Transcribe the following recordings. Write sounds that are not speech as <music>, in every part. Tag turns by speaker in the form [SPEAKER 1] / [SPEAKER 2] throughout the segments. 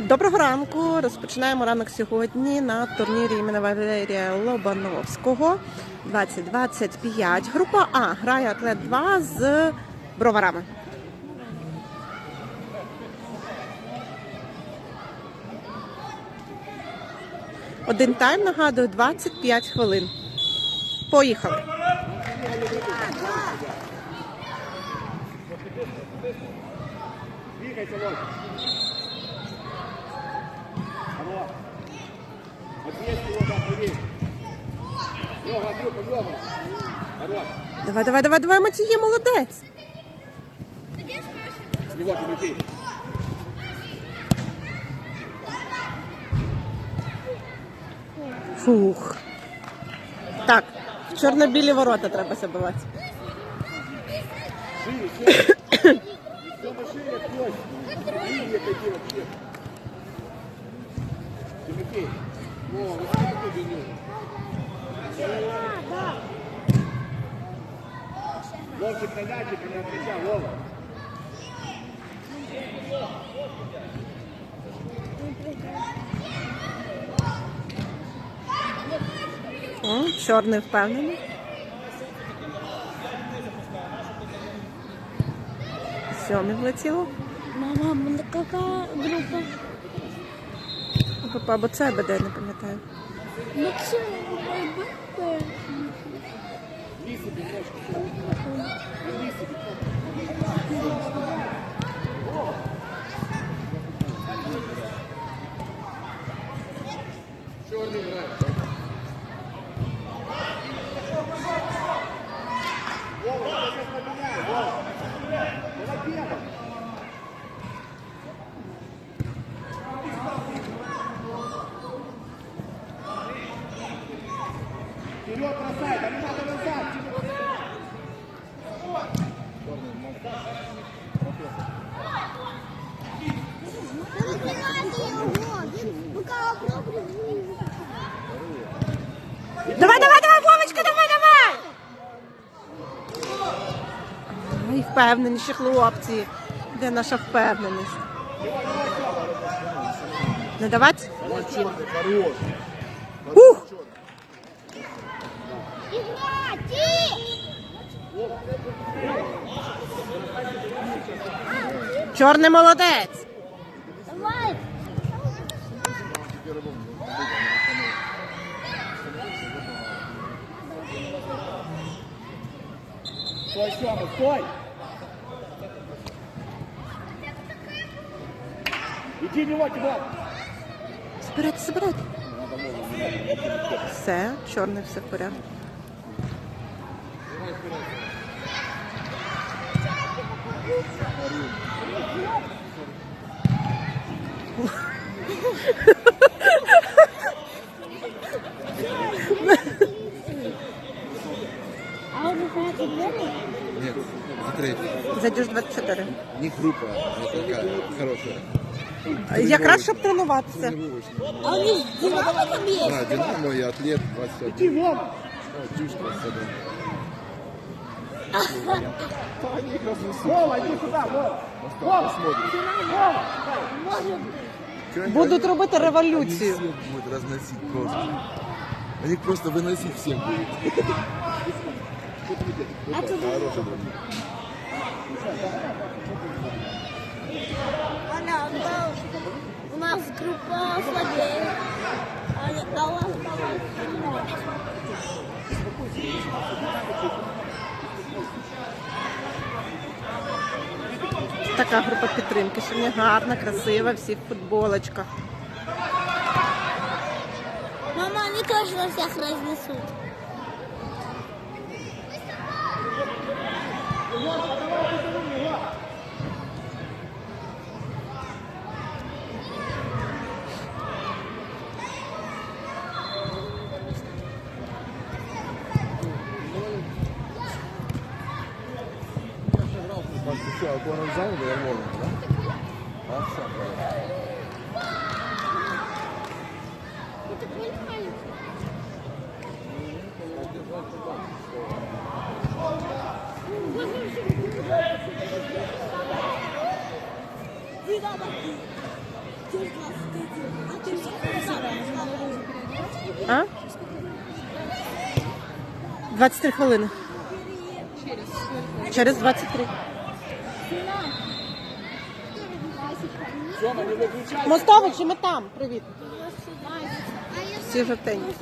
[SPEAKER 1] Доброго ранку. Розпочинаємо ранок сьогодні на турнірі імені Валерія Лобановського 2025. Група А грає атлет 2 з броварами. Один тайм нагадую 25 хвилин. Поїхали.
[SPEAKER 2] Двигайся,
[SPEAKER 1] Давай, давай, давай, давай, Матіє, молодець. Фух. Так, чорно-білі ворота треба забивати.
[SPEAKER 2] Тимофей. Вовчик на мячик, не отвечай, Вова.
[SPEAKER 1] О, чорний впевнений. Сьомий влетіло.
[SPEAKER 3] Мама, какая группа?
[SPEAKER 1] Або це БД, не пам'ятаю.
[SPEAKER 3] Максим,
[SPEAKER 2] Иди себе немножко. Иди себе. Черный играет. Вова, я сейчас поменяю, Вова. Давай первым. Вперед бросай, да не надо назад.
[SPEAKER 1] Давай, давай, давай, Вовочка, давай, давай! Ай, впевненіші хлопці. Де наша впевненість? Не давати? Ух! Чорний молодець.
[SPEAKER 3] Давай!
[SPEAKER 2] Стой, стой! Иди в него, Тимон!
[SPEAKER 1] Збирайте, збирайте. Все, чорний все в порядку. 24.
[SPEAKER 4] не группа, а такая хорошая.
[SPEAKER 1] Якраз щоб тренуватися.
[SPEAKER 3] А он из Динамо там есть?
[SPEAKER 4] Да, Динамо и атлет 21.
[SPEAKER 2] Иди, Вова!
[SPEAKER 4] Ну, чушь 21.
[SPEAKER 2] Вова, иди сюда, Вова! Вова! Вова!
[SPEAKER 3] Может,
[SPEAKER 1] Будуть робити
[SPEAKER 4] Они
[SPEAKER 1] революцію.
[SPEAKER 4] всех будут разносить просто. Они просто выносить всем будут.
[SPEAKER 3] а тут
[SPEAKER 4] Хороший друг.
[SPEAKER 3] Да, у нас группа слабее. А а у вас.
[SPEAKER 1] Така група підтримки. Сьогодні гарна, красива, всі в футболочках.
[SPEAKER 3] Мама, они тоже на всех разнесут
[SPEAKER 4] ты что, Аконов взял или Ярмоленко, да? А, все, правильно.
[SPEAKER 3] Динамо.
[SPEAKER 1] А? 23 хвилини. Через 23.
[SPEAKER 2] Сьома, не виключай.
[SPEAKER 1] Мостовичі, ми там. Привіт. Всі жовтенькі.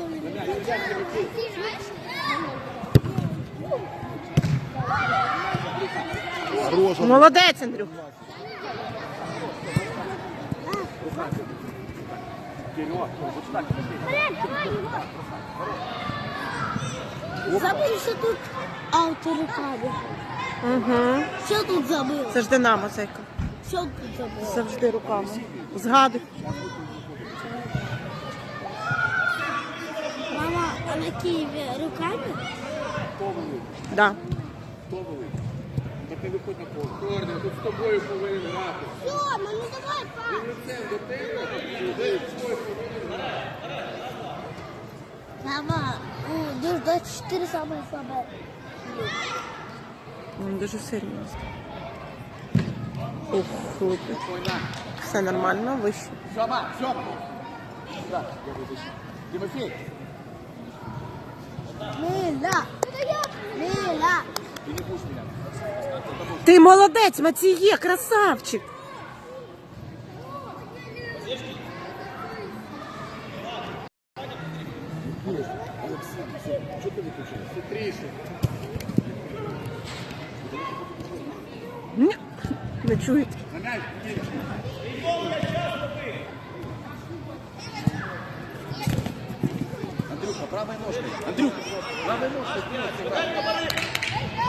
[SPEAKER 1] Молодець, Андрюх.
[SPEAKER 3] Забыл, що тут авторуками.
[SPEAKER 1] Угу.
[SPEAKER 3] Що тут забив?
[SPEAKER 1] Це ж Динамо, зайка.
[SPEAKER 3] Що тут забив?
[SPEAKER 1] Завжди руками. Згадуй.
[SPEAKER 3] Мама, а на Києві руками?
[SPEAKER 1] Да.
[SPEAKER 2] Хто великий? Так не виходь на поле. Корня, тут з тобою повинен грати.
[SPEAKER 3] Все, ну не давай, пап.
[SPEAKER 2] Лицем до тебе. Ти свой повинен грати.
[SPEAKER 3] Мама, ну, дуже 24 самые слабые.
[SPEAKER 1] Він дуже сильний. Ух, хлопець. Все нормально, вище.
[SPEAKER 2] Сьома, Сьома. Так, я визначу. Тимофій,
[SPEAKER 3] Мила. Мила.
[SPEAKER 2] ти
[SPEAKER 1] молодець, Матіє, красавчик.
[SPEAKER 2] Що ти виключив? Хитріше.
[SPEAKER 1] Ні, Не чуєте.
[SPEAKER 2] На м'яч, більше. Андрюха, правой ножкой. Андрюха, правой ножкой. вперед сыграй.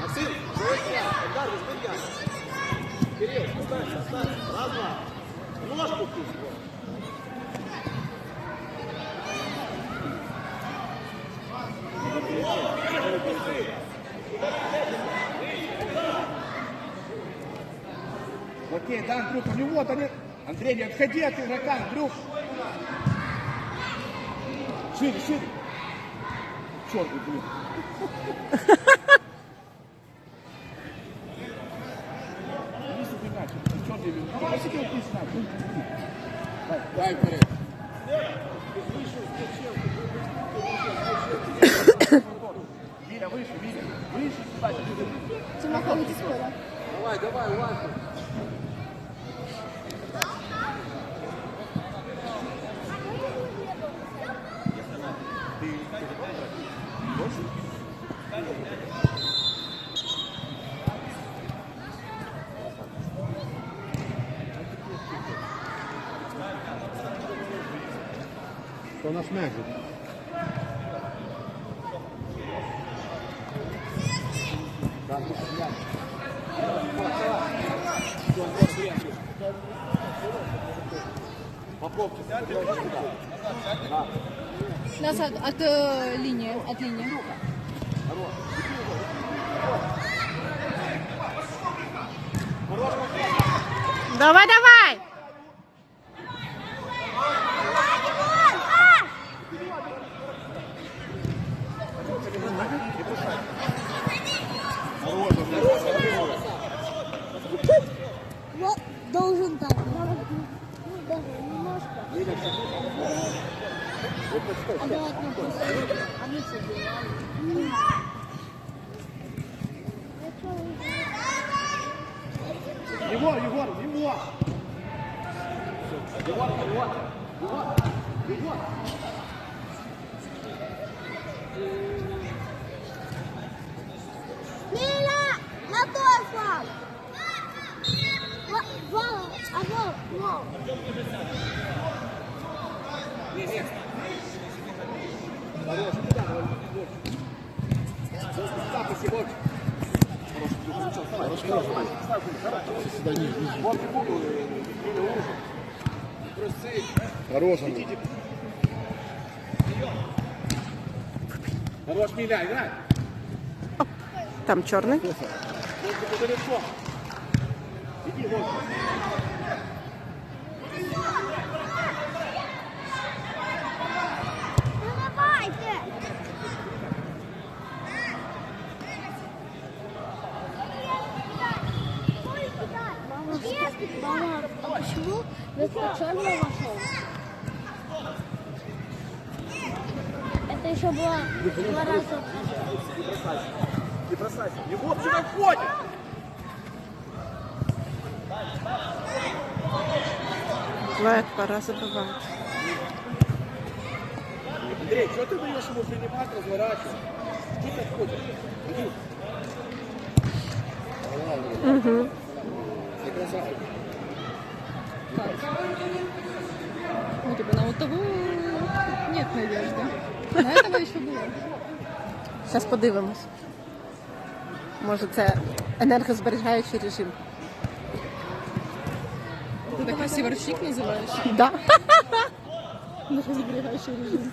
[SPEAKER 2] Максим, удар, возьми мяч. Кирилл, останься, останься. Раз, два. Ножку пусть. Окей, да, Андрюха, ну вот они. Андрей, не отходи от игрока, Андрюх. Шире, шире. Черт, блин. Иди сюда мяч. Черт, блин. Давай себе пусть мяч. Дай, дай вперед. Виля, выше, Виля. Выше сюда. Давай, давай, уважно.
[SPEAKER 4] То наш м'яч.
[SPEAKER 5] Назад от э, линии, от линии.
[SPEAKER 1] Давай, давай!
[SPEAKER 3] Вот, должен так. Даже немножко. Одну просто. А мы что делаем?
[SPEAKER 2] Егор, Егор, Егор! Егор, Егор! Егор! Хорош,
[SPEAKER 4] Андрей.
[SPEAKER 2] Хорош, Миля, играй.
[SPEAKER 1] Там
[SPEAKER 2] далеко. Иди, воздух.
[SPEAKER 3] Ну давайте! Ой, кидай. Мама, а почему вместо черного вошел? Это еще было два раза.
[SPEAKER 2] Не бросайся. Не в общем входит.
[SPEAKER 1] Ледь, пора забивати.
[SPEAKER 2] Андрей, что ты даешь ему принимать, разворачивать? Что ты отходишь? Иди.
[SPEAKER 1] Угу.
[SPEAKER 2] Ты красавчик.
[SPEAKER 5] Ну, типа, на вот того нет надежды. На этого еще было.
[SPEAKER 1] Зараз подивимось. Може, це енергозберігаючий режим.
[SPEAKER 5] Ты так красиво ручник называешь?
[SPEAKER 1] Да.
[SPEAKER 5] Энергосберегающий режим.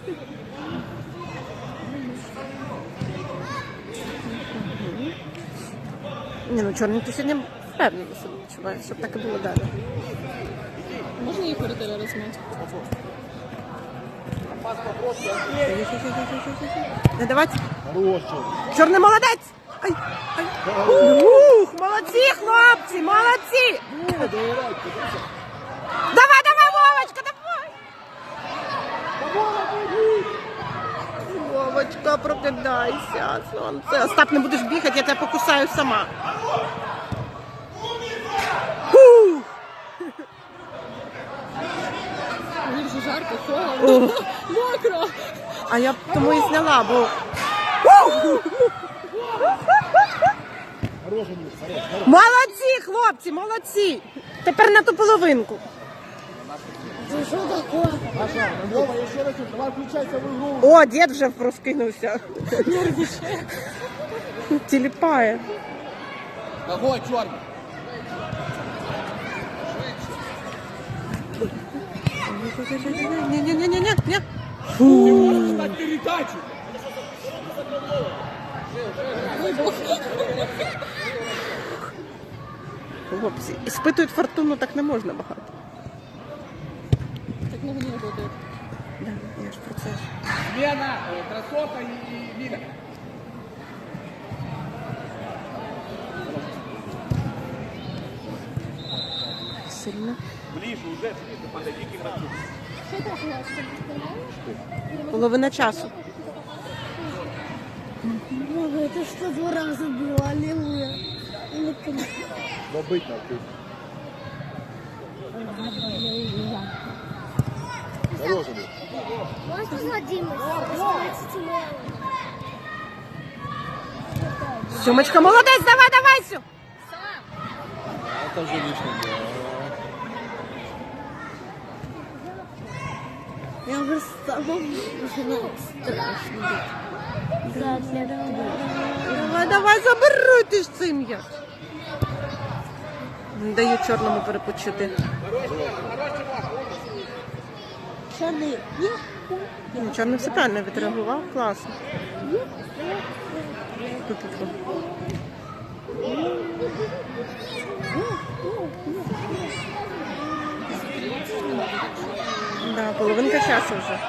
[SPEAKER 1] Ні, ну чорний ти сьогодні впевнено себе відчуваєш, щоб так і було далі.
[SPEAKER 5] Их вратаря размять?
[SPEAKER 1] Не
[SPEAKER 4] чорт.
[SPEAKER 1] Чорний молодець! Ай, ай. Ух, молодці, хлопці, молодці! Давай, давай, Вовочка, давай! Вовочка, прокидайся, сонце. Остап, не будеш бігати, я тебе покусаю сама. Ух!
[SPEAKER 5] Мне же жарко, холодно, <laughs> мокро.
[SPEAKER 1] А я б тому і зняла, бо молодці, хлопці, молодці! Тепер на ту половинку. О, дід вже розкинувся. Тіліпає.
[SPEAKER 2] Кого, черный?
[SPEAKER 1] Ні-ні-ні-ні-ні.
[SPEAKER 2] Ты можешь дать передачу.
[SPEAKER 1] Хлопці, іспитують фортуну, так не можна багато.
[SPEAKER 5] Так много не работает.
[SPEAKER 1] Да, я ж про це ж.
[SPEAKER 2] Смена, э, красота и, и мина.
[SPEAKER 1] Сильно.
[SPEAKER 2] Ближе уже, подойди к игроку.
[SPEAKER 1] Половина часу.
[SPEAKER 3] Бога, это что два раза было? Аллилуйя. Ну, конечно.
[SPEAKER 4] Добить на ти. Хорош, Андрюх.
[SPEAKER 3] Можно Владимир?
[SPEAKER 1] Сюмочка, молодець, давай, давай, Сю.
[SPEAKER 4] Це вже лишнє
[SPEAKER 3] Я уже стала страшно.
[SPEAKER 1] Давай, давай, забери ти ж м'яч. Не даю чорному перепочити.
[SPEAKER 3] Черный.
[SPEAKER 1] Ну, Чорний все правильно відреагував, класно. Ту-ту-ту. Да, половинка часу вже.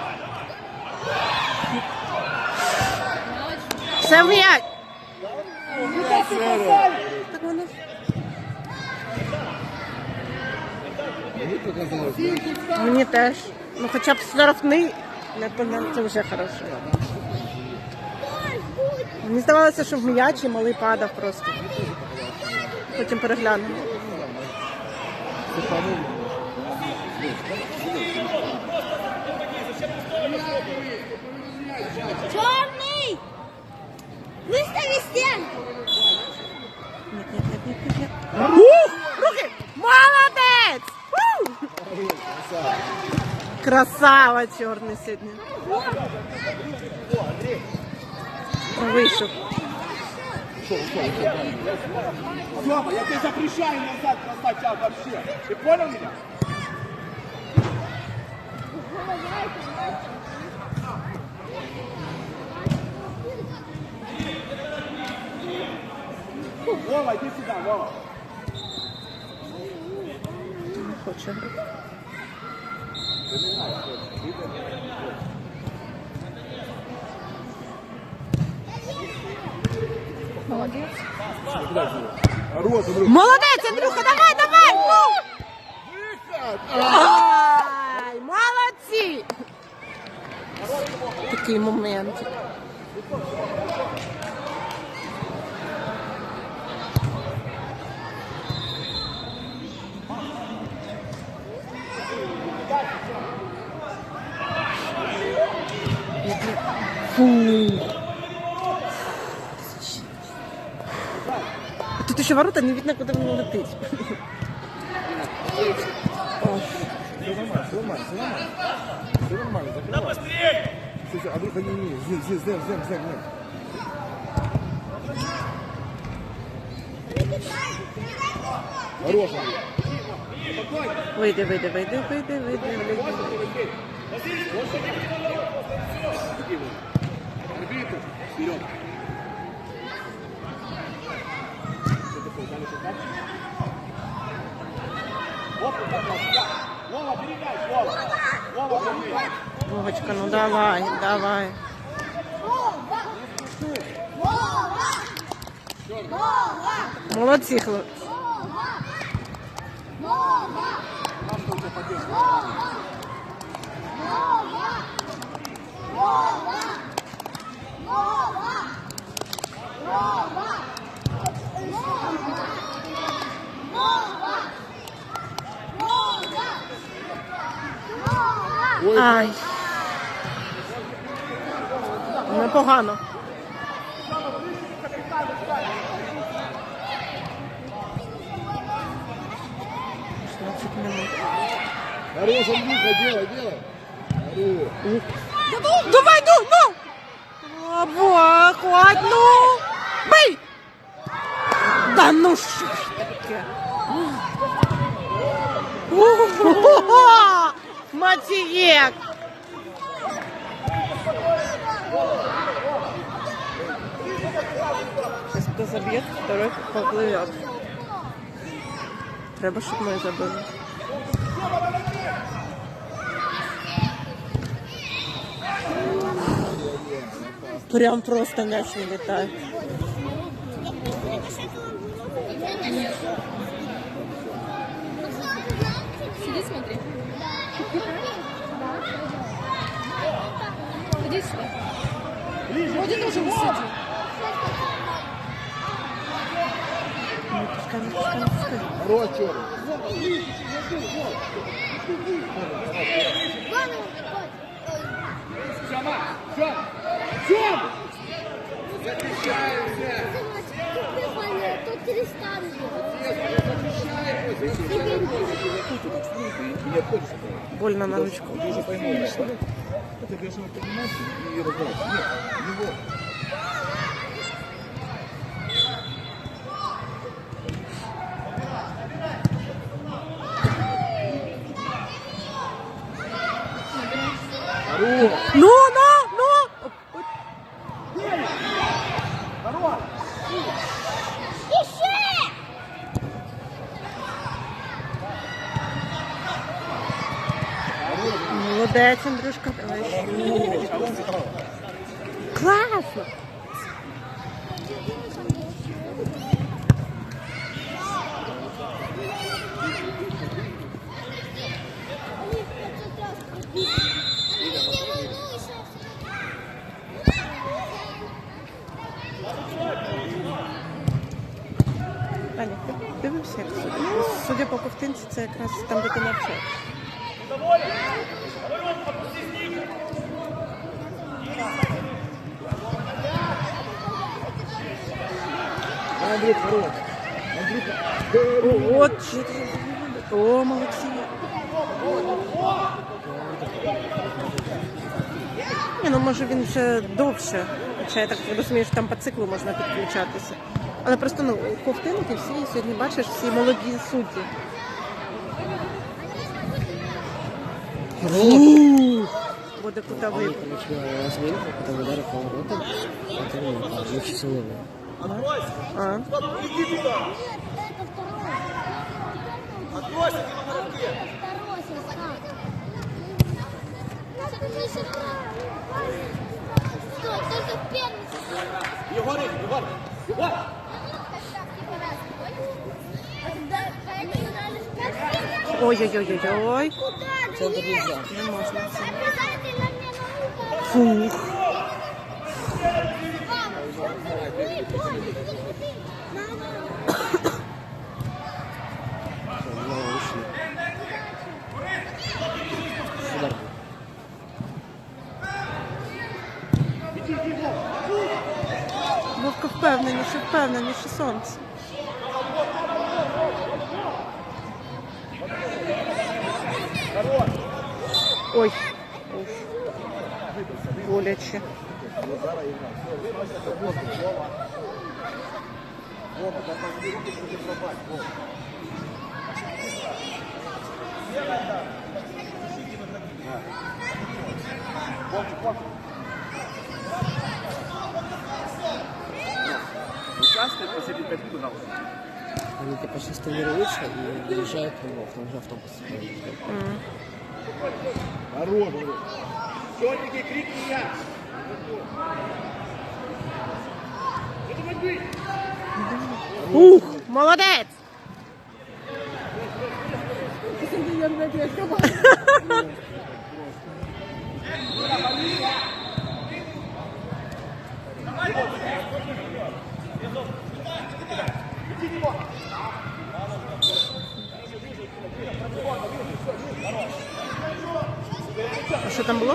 [SPEAKER 1] Все воно.
[SPEAKER 4] Мені
[SPEAKER 1] теж. Ну хоча б штрафний, це вже хорошо. Мені здавалося, що в м'ячі малий падав просто. Потім переглянемо.
[SPEAKER 3] Черный! Выстави стенку!
[SPEAKER 1] Нет, Руки! Молодец! Красава черный сегодня. Вышел.
[SPEAKER 2] Сема, я тебе запрещаю назад бросать вообще. Ты понял меня? Вова, иди сюда, Вова.
[SPEAKER 1] Не хоче грати.
[SPEAKER 5] Молодец.
[SPEAKER 4] Хорош, Андрюх.
[SPEAKER 1] Молодець, Андрюха, давай, давай! Ну! Який момент. Фу. Тут ще ворота не видно, куди воно летить.
[SPEAKER 4] Все нормально, все нормально, все нормально. Все нормально, закрывай. Все, все, Андрюха, не, не, здесь, здесь, здесь, здесь, здесь, здесь. Хорош, Андрей.
[SPEAKER 1] Вийди, вийди, вийди, вийди, вийди, вийди.
[SPEAKER 2] Арбитр. Вперед. Оп, вот так вот. Вова, передай, Вова. Вова, прямые.
[SPEAKER 1] Вовочка, ну давай, давай. Молодці, хлопці.
[SPEAKER 4] Ой,
[SPEAKER 1] Ай. Непогано.
[SPEAKER 4] Хорош, Андрюха, делай, делай. Хорош.
[SPEAKER 1] Давай, ну, ну! Або, хоть, ну! Бий! Да ну що ж таке? Ого! Матієк! Сейчас кто забьет, второй поплывет. Треба, щоб ми забили. Прям просто мяч вылетает.
[SPEAKER 5] Сиди, смотри. Вроде тоже не сиди.
[SPEAKER 1] Не пускай, не пускай, не пускай.
[SPEAKER 3] Тут
[SPEAKER 4] отходишь.
[SPEAKER 1] Больно на ручку.
[SPEAKER 4] Ты уже поймал, да? Это конечно поднимайся и разбирайся. Нет, его. Хорош.
[SPEAKER 1] Ну, ну, ну! Молодець, Андрюшка. Давай ще. Класно!
[SPEAKER 3] Не волнуйся.
[SPEAKER 1] Аня, ти дивився, як суддя? Ну, Судя по ковтинці, це якраз там, де ти навчав.
[SPEAKER 4] Андрюха.
[SPEAKER 1] О, молодці. Ні, ну може він ще довше. Хоча я так розумію, що там по циклу можна підключатися. Але просто ну, ковтинки всі сьогодні бачиш, всі молоді судді. Буде кутовий.
[SPEAKER 6] Короче, размер, потом удар поворотом, потом ну, лучше силовой.
[SPEAKER 1] А?
[SPEAKER 2] Иди туда.
[SPEAKER 3] Это второй.
[SPEAKER 2] Откройся, ты на руке.
[SPEAKER 3] Второй состав. Стой, только первый состав.
[SPEAKER 2] Егор, Егор. Вот.
[SPEAKER 1] Ой-ой-ой-ой-ой.
[SPEAKER 3] Куда?
[SPEAKER 6] Центр нельзя.
[SPEAKER 3] Обязательно мне на руку.
[SPEAKER 1] Фух. Впевненіше, впевненіше сонце. Ой. Боляче.
[SPEAKER 2] Участник посидіть п'ять хвилин.
[SPEAKER 6] Они типа сейчас тренируются и доезжают в Львов, там же автобус.
[SPEAKER 4] Хорош, говорю.
[SPEAKER 2] Чотики, крикни я.
[SPEAKER 1] Ух, молодець! Що там було?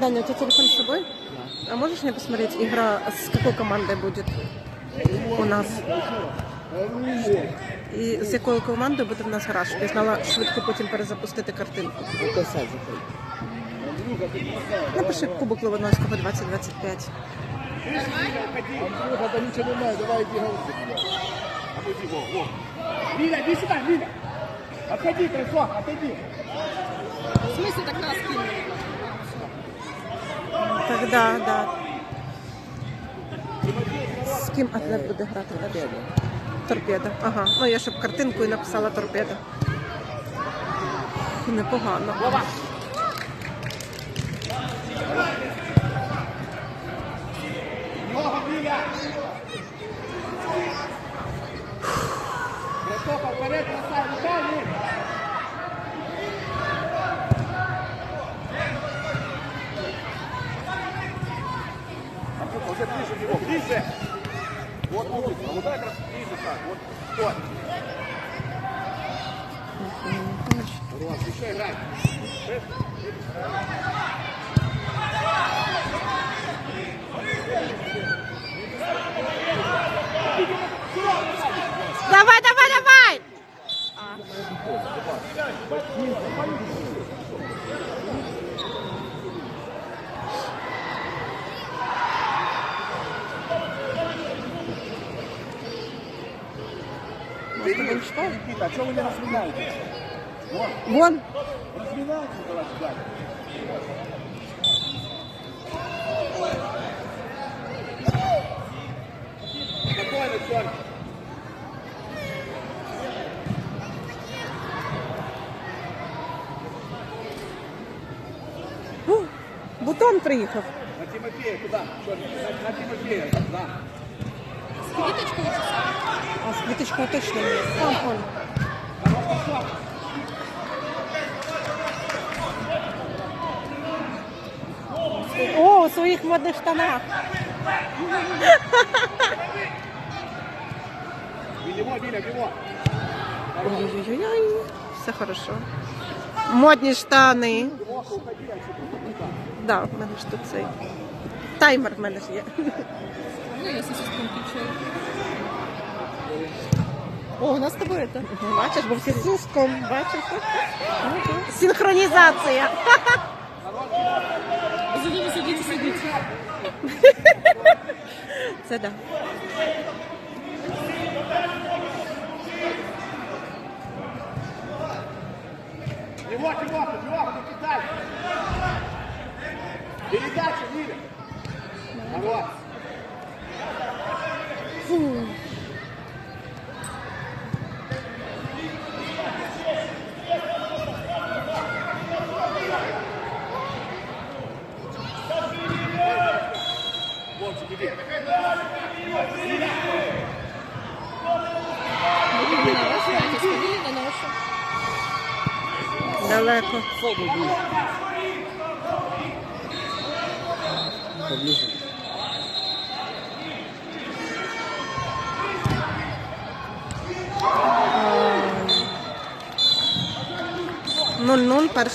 [SPEAKER 1] Даня, у тебя телефон с собой? А можешь мне посмотреть, игра с какой командой будет у нас? І з якою командою буде в нас гра, щоб я знала швидко потім перезапустити картинку.
[SPEAKER 6] сайт заходит?
[SPEAKER 1] Напиши Кубок Ловоновського 2025.
[SPEAKER 4] Андрюха, там ничего давай.
[SPEAKER 2] Отходи, красок, отойди.
[SPEAKER 5] В смысле так кинули?
[SPEAKER 1] Так, да, да. З ким атлет буде грати далі? Торпеда. Ага. Ну я щоб картинку і написала торпеда. Непогано.
[SPEAKER 2] Ногу, Лиля. Красок, вперед, бросай, руками. Андрюха, уже ближе него, ближе. Вот, вот, а вот так раз ближе так, вот, вот. Рон, еще играй.
[SPEAKER 1] Давай,
[SPEAKER 2] А что вы не разминаете?
[SPEAKER 1] Вон.
[SPEAKER 2] Разминайте, давай сюда. Спокойно, черт.
[SPEAKER 1] Ух, Бутон приїхав.
[SPEAKER 2] На Тимофея, куда? Черт, на, на Тимофея, да.
[SPEAKER 5] Вичесали.
[SPEAKER 1] Квіточкою точно он. О, у своїх модних штанах. Ой-ой-ой, все хорошо. Модні штани. Да, в мене ж тут цей. Таймер в мене ж є.
[SPEAKER 5] Ну, я сосиску включила.
[SPEAKER 1] О, у нас з тобою це. Бачиш, бо всі з бачиш? Синхронізація.
[SPEAKER 5] Сидите, сидите, сидите.
[SPEAKER 1] Це
[SPEAKER 2] не кидай. Передача, Виля. Вот. Вовчик,
[SPEAKER 6] Teleco. Fogo, bicho. Nun,
[SPEAKER 1] nun, per